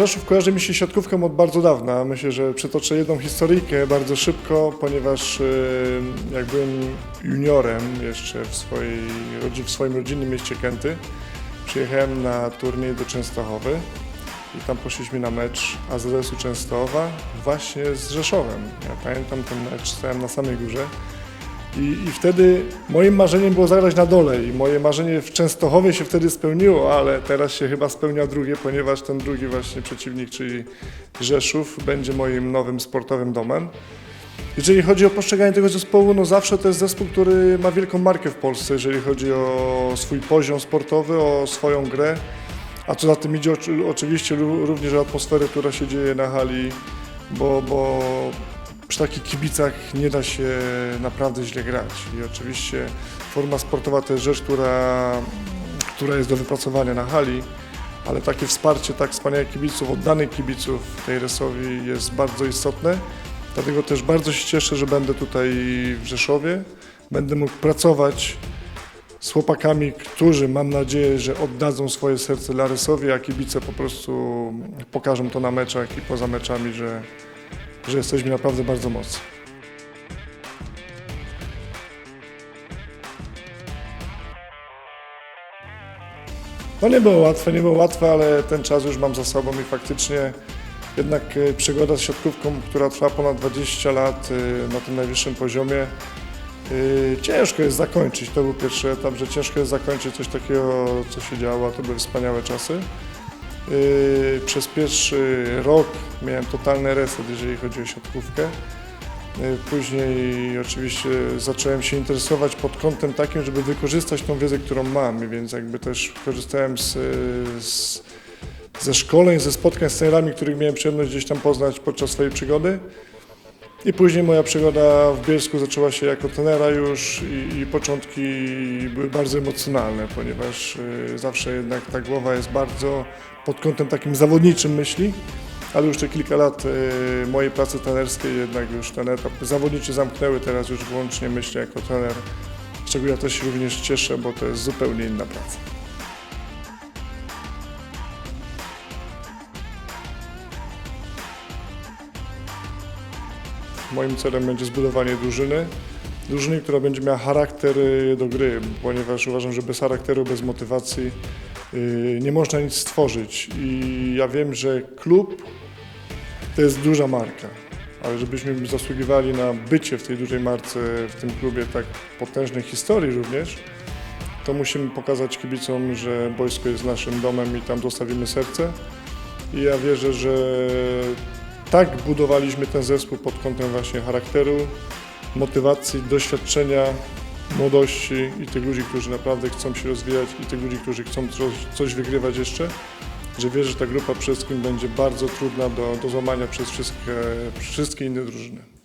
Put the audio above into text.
Rzeszów kojarzy mi się siatkówką od bardzo dawna. Myślę, że przytoczę jedną historyjkę bardzo szybko, ponieważ y, jak byłem juniorem jeszcze w, swojej, w swoim rodzinnym mieście Kęty, przyjechałem na turniej do Częstochowy i tam poszliśmy na mecz AZS-u Częstochowa właśnie z Rzeszowem. Ja pamiętam ten mecz, stałem na samej górze. I, I wtedy moim marzeniem było zagrać na dole i moje marzenie w Częstochowie się wtedy spełniło, ale teraz się chyba spełnia drugie, ponieważ ten drugi właśnie przeciwnik, czyli Rzeszów, będzie moim nowym sportowym domem. Jeżeli chodzi o postrzeganie tego zespołu, no zawsze to jest zespół, który ma wielką markę w Polsce, jeżeli chodzi o swój poziom sportowy, o swoją grę. A co za tym idzie oczy- oczywiście ró- również o atmosferę, która się dzieje na hali, bo, bo przy takich kibicach nie da się naprawdę źle grać. I oczywiście forma sportowa to jest rzecz, która, która jest do wypracowania na hali, ale takie wsparcie tak wspaniałych kibiców, oddanych kibiców tej Resowi jest bardzo istotne. Dlatego też bardzo się cieszę, że będę tutaj w Rzeszowie. Będę mógł pracować z chłopakami, którzy mam nadzieję, że oddadzą swoje serce dla Resowi, a kibice po prostu pokażą to na meczach i poza meczami, że, że jesteśmy naprawdę bardzo mocni. No nie było łatwe, nie było łatwe, ale ten czas już mam za sobą i faktycznie jednak e, przygoda z siatkówką, która trwa ponad 20 lat e, na tym najwyższym poziomie, e, ciężko jest zakończyć. To był pierwszy etap, że ciężko jest zakończyć coś takiego, co się działo, to były wspaniałe czasy. E, Przez pierwszy rok miałem totalny reset, jeżeli chodzi o siatkówkę. E, Później oczywiście zacząłem się interesować pod kątem takim, żeby wykorzystać tą wiedzę, którą mam, więc jakby też korzystałem z, z, ze szkoleń, ze spotkań z trenerami, których miałem przyjemność gdzieś tam poznać podczas swojej przygody. I później moja przygoda w Bielsku zaczęła się jako trenera już i, i początki były bardzo emocjonalne, ponieważ y, zawsze jednak ta głowa jest bardzo pod kątem takim zawodniczym myśli, ale już te kilka lat y, mojej pracy trenerskiej jednak już ten etap zawodniczy zamknęły, teraz już wyłącznie myślę jako trener, z czego ja też się również cieszę, bo to jest zupełnie inna praca. Moim celem będzie zbudowanie drużyny. Drużyny, która będzie miała charakter y, do gry, ponieważ uważam, że bez charakteru, bez motywacji y, nie można nic stworzyć. I ja wiem, że klub to jest duża marka, ale żebyśmy zasługiwali na bycie w tej dużej marce, w tym klubie tak potężnej historii również, to musimy pokazać kibicom, że boisko jest naszym domem i tam dostawimy serce. I ja wierzę, że tak budowaliśmy ten zespół pod kątem właśnie charakteru, motywacji, doświadczenia, młodości i tych ludzi, którzy naprawdę chcą się rozwijać i tych ludzi, którzy chcą coś, wygrywać jeszcze, że wierzę, że ta grupa przede wszystkim będzie bardzo trudna do, do złamania przez wszystkie, wszystkie inne drużyny.